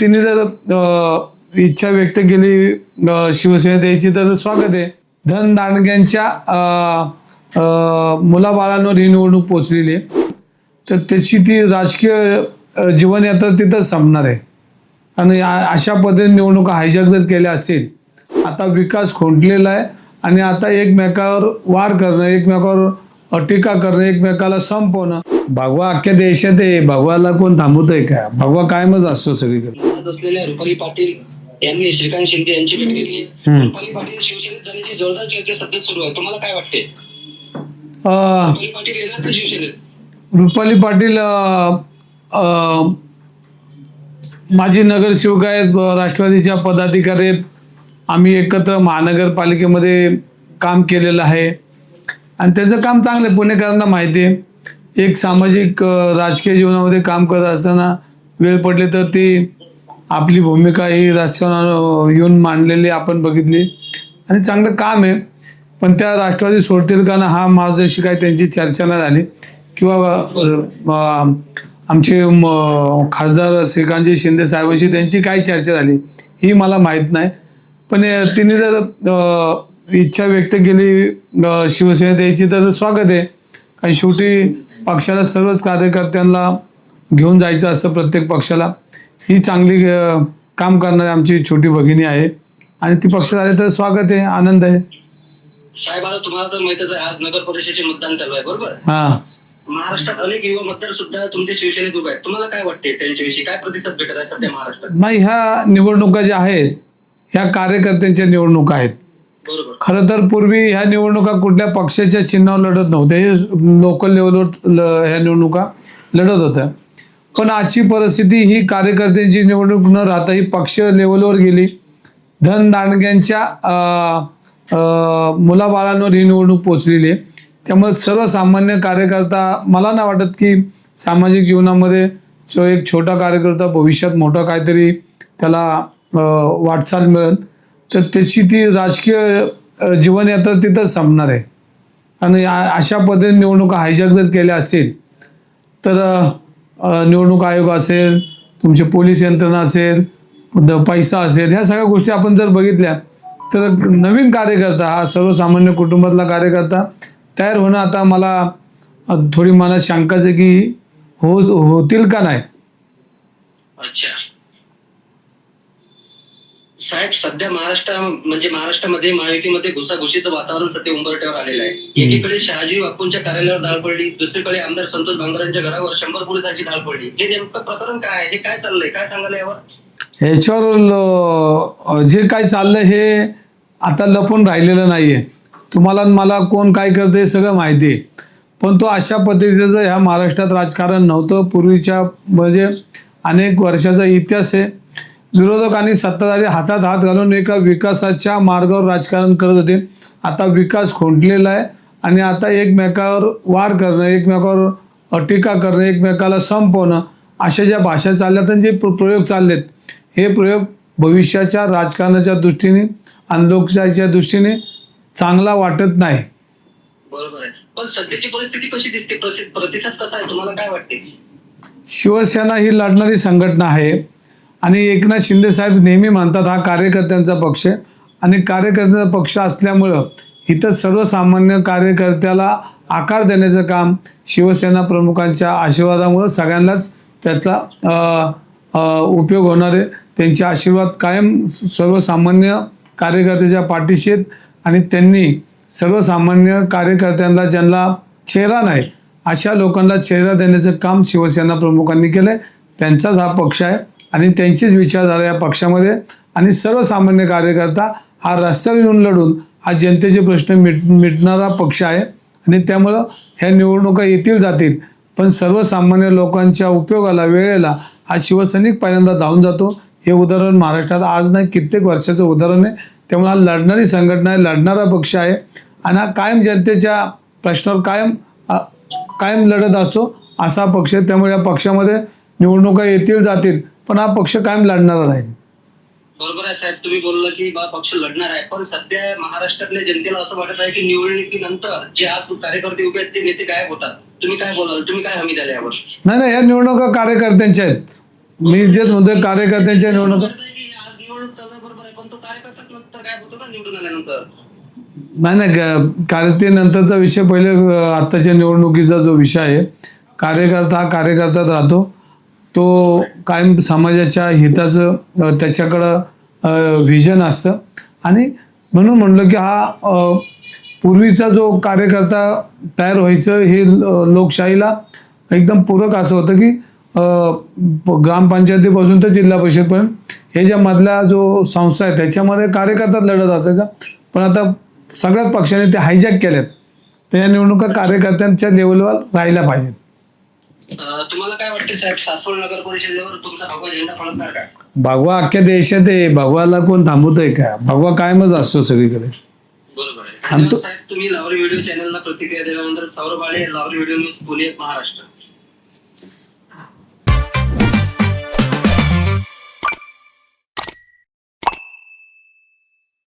तिने जर इच्छा व्यक्त केली शिवसेना द्यायची यायची तर स्वागत आहे. धन दांडग्यांच्या मुलाबाळांवर ही निवडणूक पोचलेली आहे. तर त्याची ती राजकीय जीवनयात्रा तिथंच संपणार आहे. आणि अशा पद्धतीने निवडणुका हायजॅक जर केल्या असतील आता विकास खुंटलेला आहे आणि आता एकमेकावर वार करणं एकमेकावर टीका करणं एकमेकाला संपवणं. भगवा अख्ख्या देशात आहे भगवाला कोण थांबवत आहे का भगवा कायमच असतो सगळीकडे. मदत असलेल्या रुपाली पाटील यांनी श्रीकांत शिंदे यांची भेट घेतली. रुपाली पाटील शिवसेनेत जाण्याची जोरदार चर्चा सध्या सुरू आहे. तुम्हाला काय वाटते रुपाली पाटील येणार का शिवसेनेत? रुपाली पाटील माजी नगरसेवक आहेत राष्ट्रवादीच्या पदाधिकारी आहेत. आम्ही एकत्र महानगरपालिकेमध्ये काम केलेलं आहे. आणि त्यांचं काम चांगलं आहे. पुणेकरांना माहिती आहे. एक सामाजिक राजकीय जीवनामध्ये काम करत असताना वेळ पडली तर ती आपली भूमिका ही राजकारणावर येऊन मांडलेली आपण बघितली. आणि चांगलं काम आहे. पण त्या राष्ट्रवादी सोडतील का ना हा माझ्याशी काही त्यांची चर्चा नाही झाली. किंवा आमचे म, खासदार श्रीकांतजी शिंदे साहेबांशी त्यांची काय चर्चा झाली ही मला माहीत नाही. पण तिने जर इच्छा व्यक्त केली शिवसेना द्यायची तर स्वागत आहे. आणि शेवटी पक्षाला सर्वच कार्यकर्त्यांना घेऊन जायचं असतं प्रत्येक पक्षाला. ही चांगली काम करणारी आमची छोटी भगिनी आहे. आणि ती पक्षात आले तर स्वागत आहे आनंद आहे. साहेब आता तुम्हाला तर माहितच आहे आज नगर परिषदेचे मतदान चालू आहे बरोबर? हां. महाराष्ट्रात अनेक युवा मतदार सुद्धा तुमच्या शिवसेनेत उभे आहेत. तुम्हाला काय वाटते त्यांच्याविषयी? काय प्रतिसाद भेटत आहे सध्या महाराष्ट्रात? नाही ह्या निवडणुका ज्या आहेत ह्या कार्यकर्त्यांच्या निवडणुका आहेत. बरोबर. खरं तर पूर्वी ह्या निवडणुका कुठल्या पक्षाच्या चिन्हावर लढत नव्हत्या. हे लोकल लेवलवर ह्या निवडणुका लढत होत्या. पण आजची परिस्थिती ही कार्यकर्त्यांची निवडणूक न राहता ही पक्ष लेवलवर गेली. धन दांडग्यांच्या मुलाबाळांवर ही निवडणूक पोचलेली आहे. त्यामुळे सर्वसामान्य कार्यकर्ता मला नाही वाटत की सामाजिक जीवनामध्ये जो एक छोटा कार्यकर्ता भविष्यात मोठा काहीतरी त्याला वाटचाल मिळेल तर त्याची ती राजकीय जीवनयात्रा तिथंच संपणार आहे. आणि अशा पद्धतीने निवडणुका हायजॅक जर केल्या असतील तर निवडणूक आयोग असेल तुमचे पोलीस यंत्रणा असेल द- पैसा असेल ह्या सगळ्या गोष्टी आपण जर बघितल्या तर नवीन कार्यकर्ता हा सर्वसामान्य कुटुंबातला कार्यकर्ता तयार होणं आता मला थोडी मनात शंकाच की हो होतील का नाही? अच्छा. साहेब सध्या महाराष्ट्र म्हणजे महाराष्ट्रामध्ये महायुतीमध्ये घुसाघुशीचं वातावरण सध्या उंबरट्यावर आलेलं आहे. एकीकडे शहाजी बापूंच्या कार्यालयावर धाड पडली दुसरीकडे आमदार संतोष भांगरांच्या घरावर शंभर पोलिसांची धाड पडली. हे नेमकं प्रकरण काय आहे? हे काय चाललंय? काय सांगाल यावर? ह्याच्यावर जे काय चाललं हे आता लपून राहिलेलं नाही आहे तुम्हाला मला कोण काय करते सगळं माहिती आहे पण तो अशा पद्धतीचं ह्या महाराष्ट्रात राजकारण नव्हतं. पूर्वीच्या म्हणजे अनेक वर्षाचा इतिहास आहे. विरोधकांनी सत्ताधारी हातात हात घालून एका विकासाच्या मार्गावर राजकारण करत होते. आता विकास खोंटलेला आहे आणि आता एकमेकावर वार करणं एकमेकावर टीका करणं एकमेकाला संपवणं अशा ज्या भाषा चालल्यात आणि जे प्र- प्रयोग चाललेत हे प्रयोग भविष्याच्या राजकारणाच्या दृष्टीने आणि लोकशाहीच्या दृष्टीने चांगला वाटत नाही. बरोबर आहे. पण सध्याची परिस्थिती कशी दिसते? प्रसि- प्रतिसाद कसा आहे? तुम्हाला काय वाटते? शिवसेना ही लढणारी संघटना आहे. आणि एकनाथ शिंदे साहेब नेहमी म्हणतात हा कार्यकर्त्यांचा पक्ष आहे. आणि कार्यकर्त्यांचा पक्ष असल्यामुळं इथं सर्वसामान्य कार्यकर्त्याला आकार देण्याचं काम शिवसेना प्रमुखांच्या आशीर्वादामुळं सगळ्यांनाच त्यातला उपयोग होणार आहे. त्यांचे आशीर्वाद कायम सर्वसामान्य कार्यकर्त्याच्या पाठीशी आहेत. आणि त्यांनी सर्वसामान्य कार्यकर्त्यांना ज्यांना चेहरा नाही अशा लोकांना चेहरा देण्याचं काम शिवसेना प्रमुखांनी केलं आहे त्यांचाच हा पक्ष आहे. आणि त्यांचीच विचारधारा या पक्षामध्ये. आणि सर्वसामान्य कार्यकर्ता हा रस्त्यावर येऊन लढून हा जनतेचे प्रश्न मिट मिटणारा पक्ष आहे. आणि त्यामुळं ह्या निवडणुका येतील जातील. पण सर्वसामान्य लोकांच्या उपयोगाला वेळेला हा शिवसैनिक पहिल्यांदा धावून जातो. हे उदाहरण महाराष्ट्रात आज नाही कित्येक वर्षाचं उदाहरण आहे. त्यामुळे हा लढणारी संघटना आहे लढणारा पक्ष आहे. आणि हा कायम जनतेच्या प्रश्नावर कायम कायम लढत असतो असा पक्ष आहे. त्यामुळे या पक्षामध्ये निवडणुका येतील जातील. पण हा पक्ष कायम लढणारा राहील. बरोबर आहे साहेब तुम्ही बोलला की बा पक्ष लढणार आहे. पण सध्या महाराष्ट्रातल्या जनतेला असं वाटत आहे की निवडणुकीनंतर जे आज कार्यकर्ते उभे आहेत ते नेते गायब होतात. तुम्ही काय बोलाल? तुम्ही काय हमी द्याल यावर? नाही नाही या निवडणुका कार्यकर्त्यांच्या आहेत. मी जेच म्हणतोय कार्यकर्त्यांच्या निवडणुका आहे आज निवडणूक चालू बरोबर आहे पण तो कार्यकर्ताच नंतर काय होतो ना निवडून आल्यानंतर? नाही नाही ग- कार्य ते नंतरचा विषय पहिले अ, आत्ताच्या निवडणुकीचा जो विषय आहे कार्यकर्ता हा कार्यकर्त्यात राहतो. तो कायम समाजाच्या हिताचं त्याच्याकडं व्हिजन असतं. आणि म्हणून म्हणलं की हा पूर्वीचा जो कार्यकर्ता तयार व्हायचं हे लोकशाहीला एकदम पूरक असं होतं की प- ग्रामपंचायतीपासून तर जिल्हा परिषदपर्यंत हे ज्या मधला जो संस्था आहे त्याच्यामध्ये कार्यकर्ताच लढत असायचा. पण आता सगळ्याच पक्षाने ते हायजॅक केल्यात त्या निवडणुका कार्यकर्त्यांच्या लेवलवर राहिल्या पाहिजेत. तुम्हाला काय वाटते साहेब? सासवड नगर परिषदेवर तुमचा भगवा झेंडा फडकणार का? भगवा अख्ख्या देशात आहे. भगवाला कोण थांबवतोय का? भगवा कायमच असतो सगळीकडे. बरोबर आहे. आणि तो- धन्यवाद साहेब तुम्ही लावरी व्हिडिओ चॅनलला प्रतिक्रिया दिल्यानंतर सौरभ आळे लावरी व्हिडिओ न्यूज पुणे महाराष्ट्र.